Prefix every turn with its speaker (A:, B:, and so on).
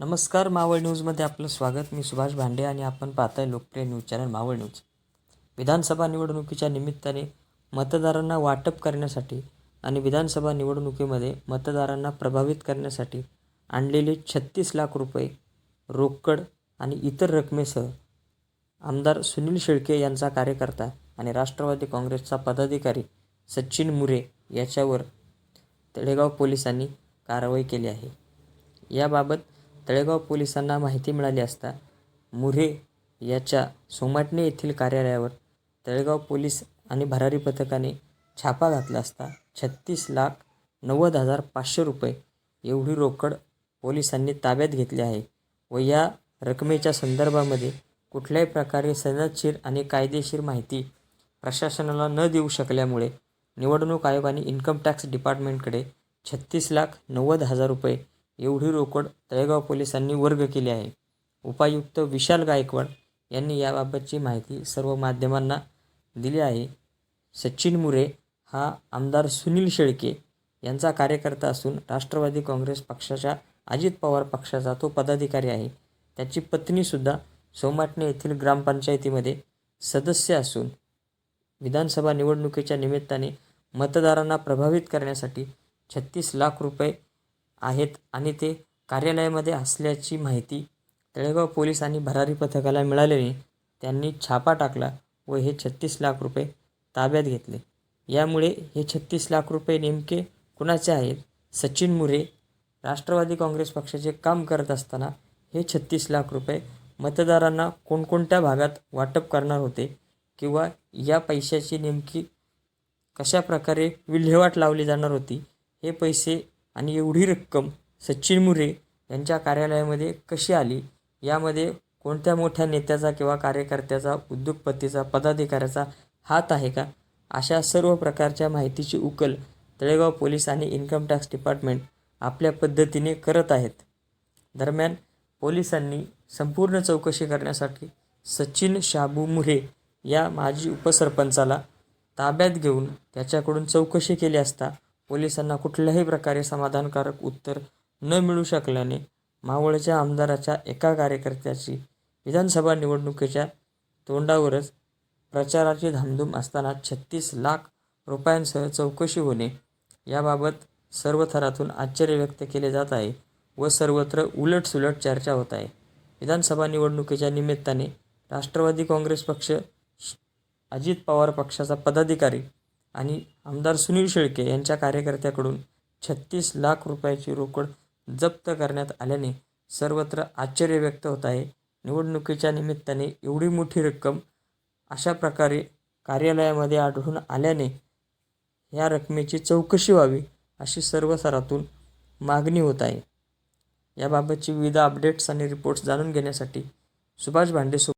A: नमस्कार मावळ न्यूजमध्ये आपलं स्वागत. मी सुभाष भांडे आणि आपण पाहताय लोकप्रिय न्यूज चॅनल मावळ न्यूज. विधानसभा निवडणुकीच्या निमित्ताने मतदारांना वाटप करण्यासाठी आणि विधानसभा निवडणुकीमध्ये मतदारांना प्रभावित करण्यासाठी आणलेले छत्तीस लाख रुपये रोकड आणि इतर रकमेसह आमदार सुनील शेळके यांचा कार्यकर्ता आणि राष्ट्रवादी काँग्रेसचा पदाधिकारी सचिन मुरे याच्यावर तळेगाव पोलिसांनी कारवाई केली आहे. याबाबत तळेगाव पोलिसांना माहिती मिळाली असता मुरे याच्या सोमाटणे येथील कार्यालयावर तळेगाव पोलीस आणि भरारी पथकाने छापा घातला असता छत्तीस लाख नव्वद हजार पाचशे रुपये एवढी रोकड पोलिसांनी ताब्यात घेतली आहे व या रकमेच्या संदर्भामध्ये कुठल्याही प्रकारे सनदशीर आणि कायदेशीर माहिती प्रशासनाला न देऊ शकल्यामुळे निवडणूक आयोगाने इन्कम टॅक्स डिपार्टमेंटकडे छत्तीस लाख नव्वद हजार रुपये एवढी रोकड तळेगाव पोलिसांनी वर्ग केली आहे. उपायुक्त विशाल गायकवाड यांनी याबाबतची माहिती सर्व माध्यमांना दिली आहे. सचिन मुरे हा आमदार सुनील शेळके यांचा कार्यकर्ता असून राष्ट्रवादी काँग्रेस पक्षाच्या अजित पवार पक्षाचा तो पदाधिकारी आहे. त्याची पत्नीसुद्धा सोमाटणे येथील ग्रामपंचायतीमध्ये सदस्य असून विधानसभा निवडणुकीच्या निमित्ताने मतदारांना प्रभावित करण्यासाठी छत्तीस लाख रुपये आहेत आणि ते कार्यालयामध्ये असल्याची माहिती तळेगाव पोलीस आणि भरारी पथकाला मिळाल्याने त्यांनी छापा टाकला व हे छत्तीस लाख रुपये ताब्यात घेतले. यामुळे हे छत्तीस लाख रुपये नेमके कुणाचे आहेत? सचिन मुरे राष्ट्रवादी काँग्रेस पक्षाचे काम करत असताना हे छत्तीस लाख रुपये मतदारांना कोणकोणत्या भागात वाटप करणार होते किंवा या पैशाची नेमकी कशा प्रकारे विल्हेवाट लावली जाणार होती हे पैसे आणि एवढी रक्कम सचिन मुरे यांच्या कार्यालयामध्ये कशी आली? यामध्ये कोणत्या मोठ्या नेत्याचा किंवा कार्यकर्त्याचा उद्योगपतीचा पदाधिकाऱ्याचा हात आहे का? अशा सर्व प्रकारच्या माहितीची उकल तळेगाव पोलीस आणि इन्कम टॅक्स डिपार्टमेंट आपल्या पद्धतीने करत आहेत. दरम्यान पोलिसांनी संपूर्ण चौकशी करण्यासाठी सचिन शाबू मुरे या माजी उपसरपंचाला ताब्यात घेऊन त्याच्याकडून चौकशी केली असता पोलिसांना कुठल्याही प्रकारे समाधानकारक उत्तर न मिळू शकल्याने मावळच्या आमदाराच्या एका कार्यकर्त्याची विधानसभा निवडणुकीच्या तोंडावरच प्रचाराची धामधूम असताना छत्तीस लाख रुपयांसह चौकशी होणे याबाबत सर्व थरातून आश्चर्य व्यक्त केले जात आहे व सर्वत्र उलटसुलट चर्चा होत आहे. विधानसभा निवडणुकीच्या निमित्ताने राष्ट्रवादी काँग्रेस पक्ष अजित पवार पक्षाचा पदाधिकारी आणि आमदार सुनील शेळके यांच्या कार्यकर्त्याकडून छत्तीस लाख रुपयाची रोकड जप्त करण्यात आल्याने सर्वत्र आश्चर्य व्यक्त होत आहे. निवडणुकीच्या निमित्ताने एवढी मोठी रक्कम अशा प्रकारे कार्यालयामध्ये आढळून आल्याने या रकमेची चौकशी व्हावी अशी सर्व स्तरातून मागणी होत आहे. याबाबतची विविध अपडेट्स आणि रिपोर्ट्स जाणून घेण्यासाठी सुभाष भांडे सो